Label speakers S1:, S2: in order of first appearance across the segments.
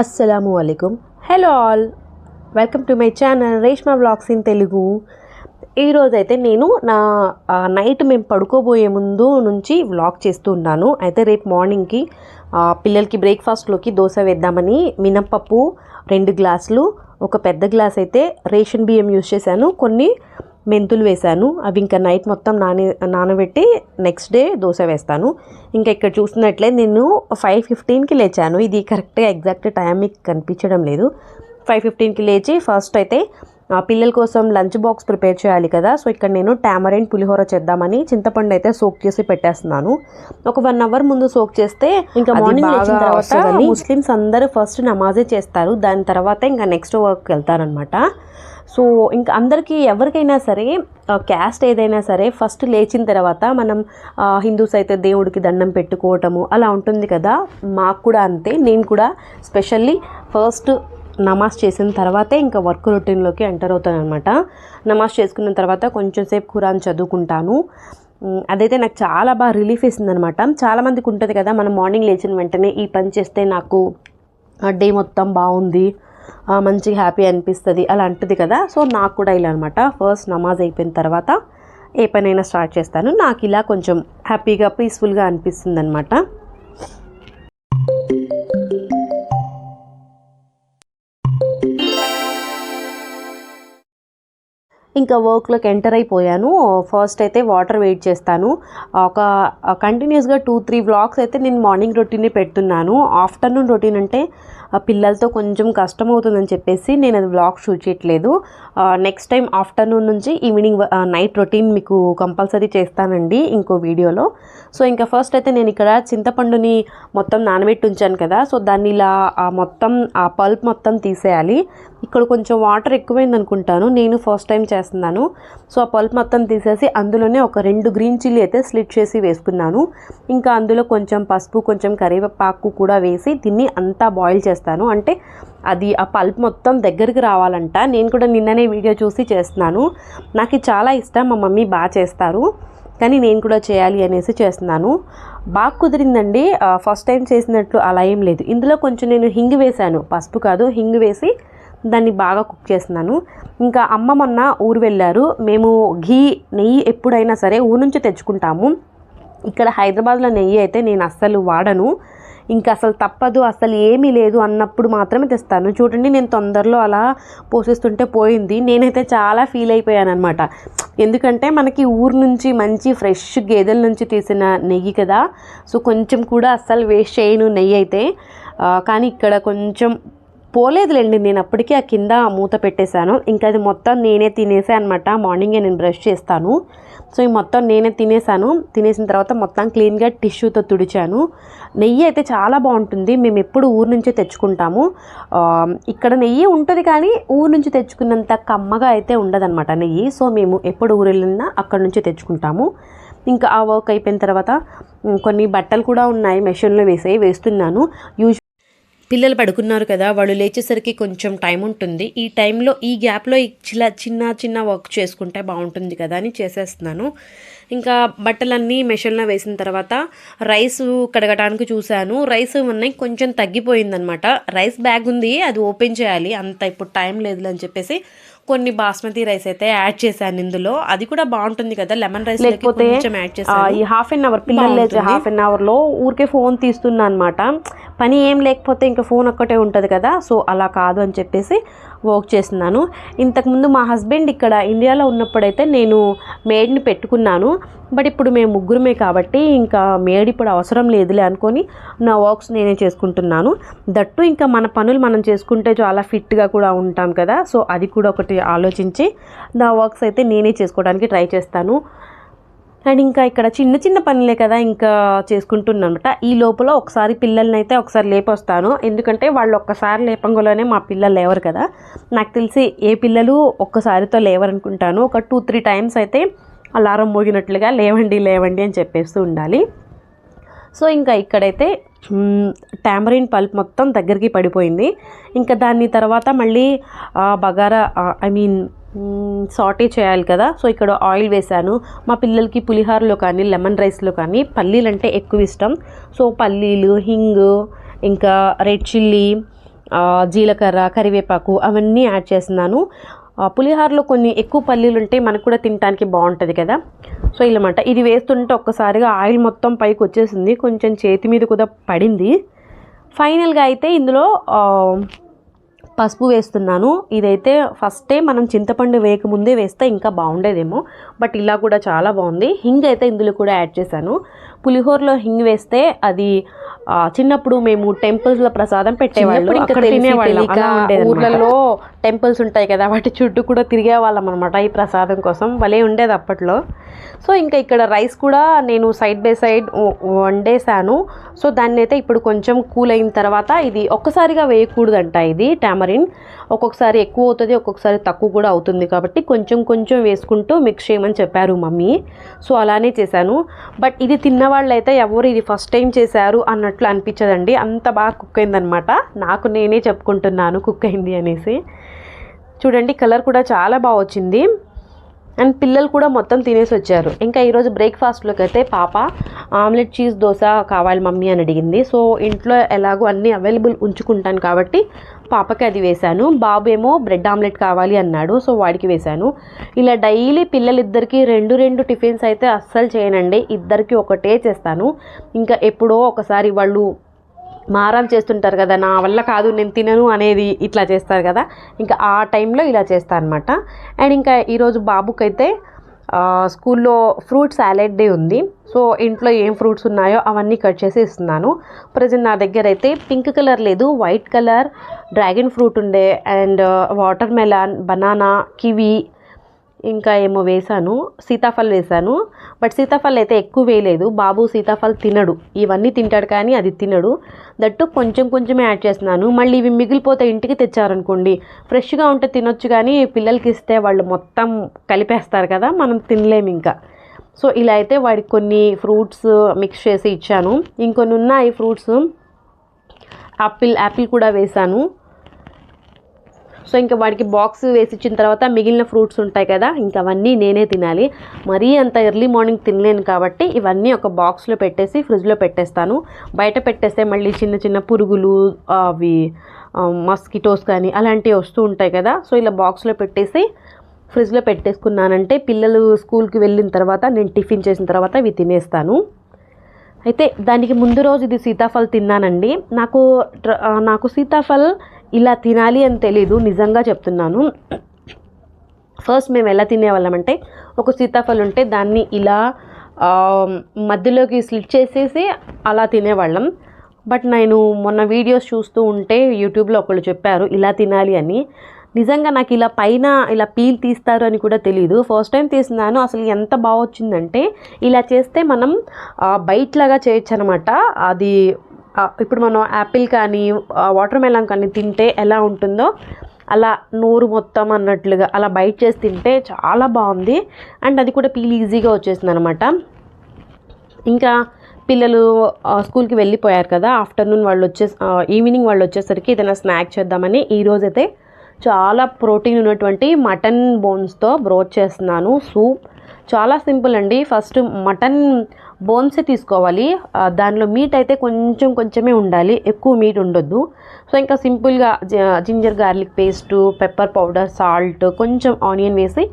S1: అస్సలాము అలైకుమ్ hello all welcome to my channel Reshma blogs in Telugu ఈరోజు అయితే నేను నా నైట్ మేము పడుకోబోయే ముందు నుంచి వ్లాగ్ చేస్తూ ఉన్నాను. అయితే రేపు మార్నింగ్కి పిల్లలకి బ్రేక్ఫాస్ట్లోకి దోశ వేద్దామని మినప్పప్పు రెండు గ్లాసులు ఒక పెద్ద గ్లాస్ అయితే రేషన్ బియ్యం యూస్ చేశాను. కొన్ని మెంతులు వేశాను. అవి ఇంకా నైట్ మొత్తం నానే నానబెట్టి నెక్స్ట్ డే దోశ వేస్తాను. ఇంకా ఇక్కడ చూసినట్లే నేను ఫైవ్ ఫిఫ్టీన్కి లేచాను. ఇది కరెక్ట్గా ఎగ్జాక్ట్ టైం మీకు కనిపించడం లేదు. ఫైవ్ ఫిఫ్టీన్కి లేచి ఫస్ట్ అయితే ఆ, పిల్లల కోసం లంచ్ బాక్స్ ప్రిపేర్ చేయాలి కదా. సో ఇక్కడ నేను టామరైన్ పులిహోర చేద్దామని చింతపండు అయితే సోక్ చేసి పెట్టేస్తున్నాను. ఒక వన్ అవర్ ముందు సోక్ చేస్తే ఇంకా మార్నింగ్ లేచిన తర్వాత ముస్లిమ్స్ అందరూ ఫస్ట్ నమాజే చేస్తారు. దాని తర్వాత ఇంకా నెక్స్ట్ వర్క్ వెళ్తారనమాట సో ఇంకా అందరికీ ఎవరికైనా సరే క్యాస్ట్ ఏదైనా సరే ఫస్ట్ లేచిన తర్వాత మనం హిందూస్ అయితే దేవుడికి దండం పెట్టుకోవటము అలా ఉంటుంది కదా. మాకు కూడా అంతే. నేను కూడా స్పెషల్లీ ఫస్ట్ నమాజ్ చేసిన తర్వాతే ఇంకా వర్క్ రొటీన్లోకి ఎంటర్ అవుతాను అనమాట నమాజ్ చేసుకున్న తర్వాత కొంచెం సేపు ఖురాన్ చదువుకుంటాను. అదైతే నాకు చాలా బాగా రిలీఫ్ ఇస్తుంది అనమాట చాలామందికి ఉంటుంది కదా మనం మార్నింగ్ లేచిన వెంటనే ఈ పని చేస్తే నాకు డే మొత్తం బాగుంది. మంచిగా హ్యాపీ అనిపిస్తుంది అలా అంటుంది కదా. సో నాకు కూడా ఇలా అనమాట ఫస్ట్ నమాజ్ అయిపోయిన తర్వాత ఏ పనైనా స్టార్ట్ చేస్తాను. నాకు ఇలా కొంచెం హ్యాపీగా పీస్ఫుల్గా అనిపిస్తుంది అనమాట ఇంకా వర్క్లోకి ఎంటర్ అయిపోయాను. ఫస్ట్ అయితే వాటర్ వెయిట్ చేస్తాను. ఒక కంటిన్యూస్గా టూ త్రీ వ్లాగ్స్ అయితే నేను మార్నింగ్ రొటీనే పెడుతున్నాను. ఆఫ్టర్నూన్ రొటీన్ అంటే పిల్లలతో కొంచెం కష్టం అవుతుందని చెప్పేసి నేను అది వ్లాగ్ షూట్ చేయట్లేదు. నెక్స్ట్ టైం ఆఫ్టర్నూన్ నుంచి ఈవినింగ్ నైట్ రొటీన్ మీకు కంపల్సరీ చేస్తానండి ఇంకో వీడియోలో. సో ఇంకా ఫస్ట్ అయితే నేను ఇక్కడ చింతపండుని మొత్తం నానబెట్టి ఉంచాను కదా. సో దాన్ని ఇలా ఆ మొత్తం ఆ పల్ప్ మొత్తం తీసేయాలి. ఇక్కడ కొంచెం వాటర్ ఎక్కువైంది అనుకుంటాను. నేను ఫస్ట్ టైం చేస్తున్నాను. సో ఆ పల్ప్ మొత్తం తీసేసి అందులోనే ఒక రెండు గ్రీన్ చిల్లీ అయితే స్లిట్ చేసి వేసుకున్నాను. ఇంకా అందులో కొంచెం పసుపు కొంచెం కరివేపాకు కూడా వేసి దీన్ని అంతా బాయిల్ చేస్తాను. అంటే అది ఆ పల్ప్ మొత్తం దగ్గరికి రావాలంట. నేను కూడా నిన్ననే వీడియో చూసి చేస్తున్నాను. నాకు చాలా ఇష్టం. మా మమ్మీ బాగా చేస్తారు. కానీ నేను కూడా చేయాలి అనేసి చేస్తున్నాను. బాగా కుదిరిందండి. ఫస్ట్ టైం చేసినట్లు అలా ఏం లేదు. ఇందులో కొంచెం నేను హింగ్ వేశాను. పసుపు కాదు హింగ్ వేసి దాన్ని బాగా కుక్ చేస్తున్నాను. ఇంకా అమ్మ మొన్న ఊరు వెళ్ళారు. మేము ఘీ నెయ్యి ఎప్పుడైనా సరే ఊరు నుంచి తెచ్చుకుంటాము. ఇక్కడ హైదరాబాద్లో నెయ్యి అయితే నేను అస్సలు వాడను. ఇంకా అసలు తప్పదు అసలు ఏమీ లేదు అన్నప్పుడు మాత్రమే తెస్తాను. చూడండి నేను తొందరలో అలా పోసేస్తుంటే పోయింది. నేనైతే చాలా ఫీల్ అయిపోయాను అనమాట ఎందుకంటే మనకి ఊరు నుంచి మంచి ఫ్రెష్ గేదెల నుంచి తీసిన నెయ్యి కదా. సో కొంచెం కూడా అస్సలు వేస్ట్ చేయను నెయ్యి అయితే. కానీ ఇక్కడ కొంచెం పోలేదులేండి నేను అప్పటికే ఆ కింద మూత పెట్టేశాను. ఇంకా అది మొత్తం నేనే తినేసాను అనమాట మార్నింగే నేను బ్రష్ చేస్తాను. సో ఈ మొత్తం నేనే తినేసాను తినేసిన తర్వాత మొత్తం క్లీన్గా టిష్యూతో తుడిచాను. నెయ్యి అయితే చాలా బాగుంటుంది. మేము ఎప్పుడు ఊరు నుంచే తెచ్చుకుంటాము. ఇక్కడ నెయ్యి ఉంటుంది కానీ ఊరు నుంచి తెచ్చుకున్నంత కమ్మగా అయితే ఉండదన్నమాట నెయ్యి. సో మేము ఎప్పుడు ఊరు వెళ్ళినా అక్కడ నుంచి తెచ్చుకుంటాము. ఇంకా ఆ వర్క్ అయిపోయిన తర్వాత కొన్ని బట్టలు కూడా ఉన్నాయి. మెషిన్లో వేసే వేస్తున్నాను. యూజ్ పిల్లలు పడుకున్నారు కదా వాళ్ళు లేచేసరికి కొంచెం టైం ఉంటుంది. ఈ టైంలో ఈ గ్యాప్లో ఈ చిన్న చిన్న చిన్న వర్క్ చేసుకుంటే బాగుంటుంది కదా అని చేసేస్తున్నాను. ఇంకా బట్టలన్నీ మెషిన్లో వేసిన తర్వాత రైస్ కడగడానికి చూశాను. రైస్ ఉన్నాయి కొంచెం తగ్గిపోయిందనమాట. రైస్ బ్యాగ్ ఉంది అది ఓపెన్ చేయాలి. అంత ఇప్పుడు టైం లేదు అని చెప్పేసి కొన్ని బాస్మతి రైస్ అయితే యాడ్ చేశాను ఇందులో. అది కూడా బాగుంటుంది కదా లెమన్ రైస్
S2: లేకపోతే,
S1: కొంచెం యాడ్ చేశాను.
S2: ఈ హాఫ్ అన్ అవర్ పిల్లలు. హాఫ్ అన్ అవర్లో ఊరికే ఫోన్ తీస్తున్నా అనమాట. పని ఏం లేకపోతే ఇంకా ఫోన్ ఒక్కటే ఉంటుంది కదా సో అలా కాదు అని చెప్పేసి వర్క్ చేస్తున్నాను. ఇంతకుముందు మా హస్బెండ్ ఇక్కడ ఇండియాలో ఉన్నప్పుడైతే నేను మేడ్ని పెట్టుకున్నాను. బట్ ఇప్పుడు మేము ముగ్గురమే కాబట్టి ఇంకా మేడ్ ఇప్పుడు అవసరం లేదులే అనుకొని నా వర్క్స్ నేనే చేసుకుంటున్నాను. దట్టు ఇంకా మన పనులు మనం చేసుకుంటే చాలా ఫిట్గా కూడా ఉంటాం కదా సో అది కూడా ఒకటి ఆలోచించి నా వర్క్స్ అయితే నేనే చేసుకోవడానికి ట్రై చేస్తాను. అండ్ ఇంకా ఇక్కడ చిన్న చిన్న పనులే కదా ఇంకా చేసుకుంటున్నమాట ఈ లోపల ఒకసారి పిల్లల్ని అయితే ఒకసారి లేపొస్తాను. ఎందుకంటే వాళ్ళు ఒక్కసారి లేపంగలోనే మా పిల్లలు లేవరు కదా. నాకు తెలిసి ఏ పిల్లలు ఒక్కసారితో లేవరనుకుంటాను. ఒక టూ త్రీ టైమ్స్ అయితే అలారం మోగినట్లుగా లేవండి లేవండి అని చెప్పేస్తూ ఉండాలి. సో ఇంకా ఇక్కడైతే టామరిన్ పల్ప్ మొత్తం దగ్గరికి పడిపోయింది. ఇంకా దాని తర్వాత మళ్ళీ బగారా ఐ మీన్ సాటే చేయాలి కదా. సో ఇక్కడ ఆయిల్ వేశాను. మా పిల్లలకి పులిహోరలో కానీ లెమన్ రైస్లో కానీ పల్లీలు అంటే ఎక్కువ ఇష్టం. సో పల్లీలు హింగ్ ఇంకా రెడ్ చిల్లీ జీలకర్ర కరివేపాకు అవన్నీ యాడ్ చేస్తున్నాను. పులిహారలో పులిహోరలో కొన్ని ఎక్కువ పల్లీలు ఉంటే మనకు కూడా తినడానికి బాగుంటుంది కదా. సో ఇలామాట ఇది వేస్తుంటే ఒక్కసారిగా ఆయిల్ మొత్తం పైకి వచ్చేసింది. కొంచెం చేతి మీద కూడా పడింది. ఫైనల్గా అయితే ఇందులో పసుపు వేస్తున్నాను. ఇదైతే ఫస్టే మనం చింతపండు వేయకముందే వేస్తే ఇంకా బాగుండేదేమో. బట్ ఇలా కూడా చాలా బాగుంది. హింగ్ అయితే ఇందులో కూడా యాడ్ చేశాను. పులిహోరలో హింగ్ వేస్తే అది చిన్నప్పుడు మేము టెంపుల్స్లో ప్రసాదం పెట్టేవాళ్ళు. అక్కడ తినేవాళ్ళం.
S1: ఊర్లలో టెంపుల్స్ ఉంటాయి కదా వాటి చుట్టూ కూడా తిరిగే వాళ్ళం అనమాట ఈ ప్రసాదం కోసం. భలే ఉండేది అప్పట్లో. సో ఇంకా ఇక్కడ రైస్ కూడా నేను సైడ్ బై సైడ్ వండేసాను సో దాన్ని అయితే ఇప్పుడు కొంచెం కూల్ అయిన తర్వాత ఇది ఒక్కసారిగా వేయకూడదంట ఇది టామరిన్ ఒక్కొక్కసారి ఎక్కువ అవుతుంది ఒక్కొక్కసారి తక్కువ కూడా అవుతుంది కాబట్టి కొంచెం కొంచెం వేసుకుంటూ మిక్స్ చేయమని చెప్పారు మమ్మీ. సో అలానే చేశాను. బట్ ఇది తిన్న వాళ్ళైతే ఎవరు ఇది ఫస్ట్ టైం చేశారు అన్నట్లు అనిపించదండి. అంత బాగా కుక్ అయిందనమాట నాకు నేనే చెప్పుకుంటున్నాను కుక్ అయింది అనేసి. చూడండి కలర్ కూడా చాలా బాగా వచ్చింది. అండ్ పిల్లలు కూడా మొత్తం తినేసి వచ్చారు. ఇంకా ఈరోజు బ్రేక్ఫాస్ట్లోకి అయితే పాప ఆమ్లెట్ చీజ్ దోశ కావాలి మమ్మీ అని అడిగింది. సో ఇంట్లో ఎలాగో అన్నీ అవైలబుల్ ఉంచుకుంటాను కాబట్టి పాపకి అది వేశాను. బాబు ఏమో బ్రెడ్ ఆమ్లెట్ కావాలి అన్నాడు సో వాడికి వేశాను. ఇలా డైలీ పిల్లలిద్దరికి రెండు రెండు టిఫిన్స్ అయితే అస్సలు చేయనండి. ఇద్దరికి ఒకటే చేస్తాను. ఇంకా ఎప్పుడో ఒకసారి వాళ్ళు మారం చేస్తుంటారు కదా నా వల్ల కాదు నేను తినను అనేది ఇట్లా చేస్తారు కదా. ఇంకా ఆ టైంలో ఇలా చేస్తాను అనమాట అండ్ ఇంకా ఈరోజు బాబుకైతే స్కూల్లో ఫ్రూట్ సాలెడ్ డే ఉంది. సో ఇంట్లో ఏం ఫ్రూట్స్ ఉన్నాయో అవన్నీ కట్ చేసి ఇస్తున్నాను. ప్రజెంట్ నా దగ్గర అయితే పింక్ కలర్ లేదు వైట్ కలర్ డ్రాగన్ ఫ్రూట్ ఉండే and watermelon banana kiwi ఇంకా ఏమో వేశాను. సీతాఫల్ వేశాను. బట్ సీతాఫల్ అయితే ఎక్కువ వేయలేదు. బాబు సీతాఫల్ తినడు. ఇవన్నీ తింటాడు కానీ అది తినడు. దట్టు కొంచెం కొంచెమే యాడ్ చేస్తున్నాను. మళ్ళీ ఇవి మిగిలిపోతే ఇంటికి తెచ్చారనుకోండి ఫ్రెష్గా ఉంటే తినొచ్చు కానీ పిల్లలకి ఇస్తే వాళ్ళు మొత్తం కలిపేస్తారు కదా మనం తినలేము ఇంకా. సో ఇలా అయితే వాడికి కొన్ని ఫ్రూట్స్ మిక్స్ చేసి ఇచ్చాను. ఇంకొన్ని ఉన్నాయి ఫ్రూట్స్. యాపిల్ యాపిల్ కూడా వేశాను. సో ఇంకా వాడికి బాక్స్ వేసి ఇచ్చిన తర్వాత మిగిలిన ఫ్రూట్స్ ఉంటాయి కదా ఇంకా అవన్నీ నేనే తినాలి. మరీ అంత ఎర్లీ మార్నింగ్ తినలేను కాబట్టి ఇవన్నీ ఒక బాక్స్లో పెట్టేసి ఫ్రిడ్జ్లో పెట్టేస్తాను. బయట పెట్టేస్తే మళ్ళీ చిన్న చిన్న పురుగులు అవి మస్కిటోస్ కానీ అలాంటివి వస్తూ ఉంటాయి కదా సో ఇలా బాక్స్లో పెట్టేసి ఫ్రిడ్జ్లో పెట్టేసుకున్నానంటే పిల్లలు స్కూల్కి వెళ్ళిన తర్వాత నేను టిఫిన్ చేసిన తర్వాత ఇవి తినేస్తాను. అయితే దానికి ముందు రోజు ఇది సీతాఫల్ తిన్నానండి. నాకు నాకు సీతాఫల్ ఇలా తినాలి అని తెలీదు నిజంగా చెప్తున్నాను. ఫస్ట్ మేము ఎలా తినేవాళ్ళం అంటే ఒక సీతాఫలం ఉంటే దాన్ని ఇలా మధ్యలోకి స్లిట్ చేసేసి అలా తినేవాళ్ళం. బట్ నేను మొన్న వీడియోస్ చూస్తూ ఉంటే యూట్యూబ్లో ఒకళ్ళు చెప్పారు ఇలా తినాలి అని. నిజంగా నాకు ఇలా పైన ఇలా పీల్ తీస్తారు అని కూడా తెలియదు ఫస్ట్ టైం తీసినాను అసలు ఎంత బాగా వచ్చిందంటే ఇలా చేస్తే మనం బయట్లాగా చేయొచ్చు అనమాట అది ఇప్పుడు మనం యాపిల్ కానీ వాటర్ మెలాన్ కానీ తింటే ఎలా ఉంటుందో అలా నోరు మొత్తం అన్నట్లుగా అలా బైట్ చేసి తింటే చాలా బాగుంది. అండ్ అది కూడా పీల్ ఈజీగా వచ్చేసింది అనమాట ఇంకా పిల్లలు స్కూల్కి వెళ్ళిపోయారు కదా ఆఫ్టర్నూన్ వాళ్ళు వచ్చే ఈవినింగ్ వాళ్ళు వచ్చేసరికి ఏదైనా స్నాక్ చేద్దామని ఈరోజైతే చాలా ప్రోటీన్ ఉన్నటువంటి మటన్ బోన్స్తో బ్రోత్ చేస్తున్నాను. సూప్ చాలా సింపుల్ అండి. ఫస్ట్ మటన్ బోన్సే తీసుకోవాలి. దానిలో మీట్ అయితే కొంచెం కొంచెమే ఉండాలి. ఎక్కువ మీట్ ఉండొద్దు. సో ఇంకా సింపుల్గా ginger garlic paste pepper powder salt కొంచెం ఆనియన్ వేసి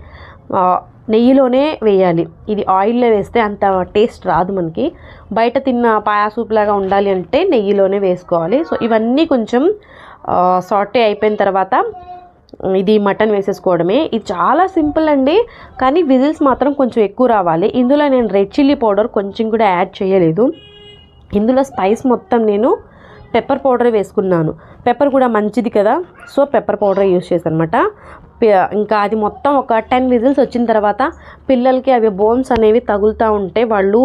S1: నెయ్యిలోనే వేయాలి. ఇది ఆయిల్లో వేస్తే అంత టేస్ట్ రాదు మనకి. బయట తిన్న పాయా సూప్ లాగా ఉండాలి అంటే నెయ్యిలోనే వేసుకోవాలి. సో ఇవన్నీ కొంచెం సాటే అయిపోయిన తర్వాత ఇది మటన్ వేసేసుకోవడమే. ఇది చాలా సింపుల్ అండి. కానీ విజిల్స్ మాత్రం కొంచెం ఎక్కువ రావాలి. ఇందులో నేను రెడ్ చిల్లీ పౌడర్ కొంచెం కూడా యాడ్ చేయలేదు. ఇందులో స్పైస్ మొత్తం నేను పెప్పర్ పౌడర్ వేసుకున్నాను. పెప్పర్ కూడా మంచిది కదా. సో పెప్పర్ పౌడర్ యూస్ చేశాను అనమాట ఇంకా అది మొత్తం ఒక టెన్ విజిల్స్ వచ్చిన తర్వాత పిల్లలకి అవి బోన్స్ అనేవి తగులుతూ ఉంటే వాళ్ళు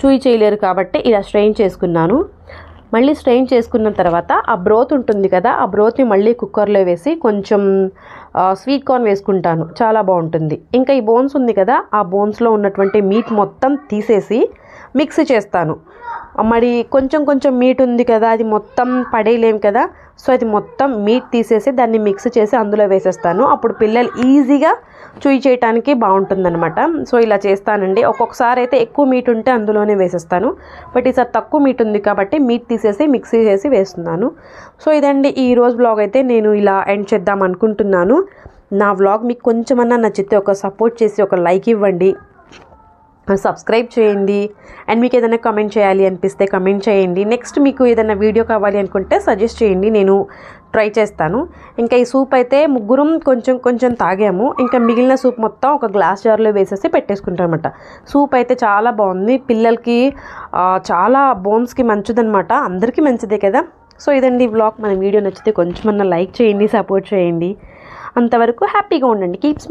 S1: చూయి చేయలేరు కాబట్టి ఇలా స్ట్రెయిన్ చేసుకున్నాను. మళ్ళీ స్ట్రెయిన్ చేసుకున్న తర్వాత ఆ బ్రోత్ ఉంటుంది కదా ఆ బ్రోత్ని మళ్ళీ కుక్కర్లో వేసి కొంచెం స్వీట్ కార్న్ వేసుకుంటాను. చాలా బాగుంటుంది. ఇంకా ఈ బోన్స్ ఉంది కదా ఆ బోన్స్లో ఉన్నటువంటి మీట్ మొత్తం తీసేసి మిక్స్ చేస్తాను. మరి కొంచెం కొంచెం మీట్ ఉంది కదా అది మొత్తం పడేయలేం కదా సో అది మొత్తం మీట్ తీసేసి దాన్ని మిక్స్ చేసి అందులో వేసేస్తాను. అప్పుడు పిల్లలు ఈజీగా చూయి చేయటానికి బాగుంటుందన్నమాట. సో ఇలా చేస్తానండి. ఒక్కొక్కసారి అయితే ఎక్కువ మీట్ ఉంటే అందులోనే వేసేస్తాను. బట్ ఈసారి తక్కువ మీట్ ఉంది కాబట్టి మీట్ తీసేసి మిక్సీ చేసి వేస్తున్నాను. సో ఇదండి ఈ రోజు బ్లాగ్ అయితే నేను ఇలా ఎండ్ చేద్దాం అనుకుంటున్నాను. నా వ్లాగ్ మీకు కొంచెమన్నా నచ్చితే ఒక సపోర్ట్ చేసి ఒక లైక్ ఇవ్వండి. సబ్స్క్రైబ్ చేయండి. అండ్ మీకు ఏదైనా కమెంట్ చేయాలి అనిపిస్తే కమెంట్ చేయండి. నెక్స్ట్ మీకు ఏదైనా వీడియో కావాలి అనుకుంటే సజెస్ట్ చేయండి. నేను ట్రై చేస్తాను. ఇంకా ఈ సూప్ అయితే ముగ్గురం కొంచెం కొంచెం తాగాము. ఇంకా మిగిలిన సూప్ మొత్తం ఒక గ్లాస్ జార్లో వేసేసి పెట్టేసుకుంటాం అనమాట సూప్ అయితే చాలా బాగుంది. పిల్లలకి చాలా బోన్స్కి మంచిదనమాట అందరికీ మంచిదే కదా. సో ఇదండి ఈ వ్లాగ్ మన వీడియో నచ్చితే కొంచెం లైక్ చేయండి సపోర్ట్ చేయండి. అంతవరకు హ్యాపీగా ఉండండి. కీప్స్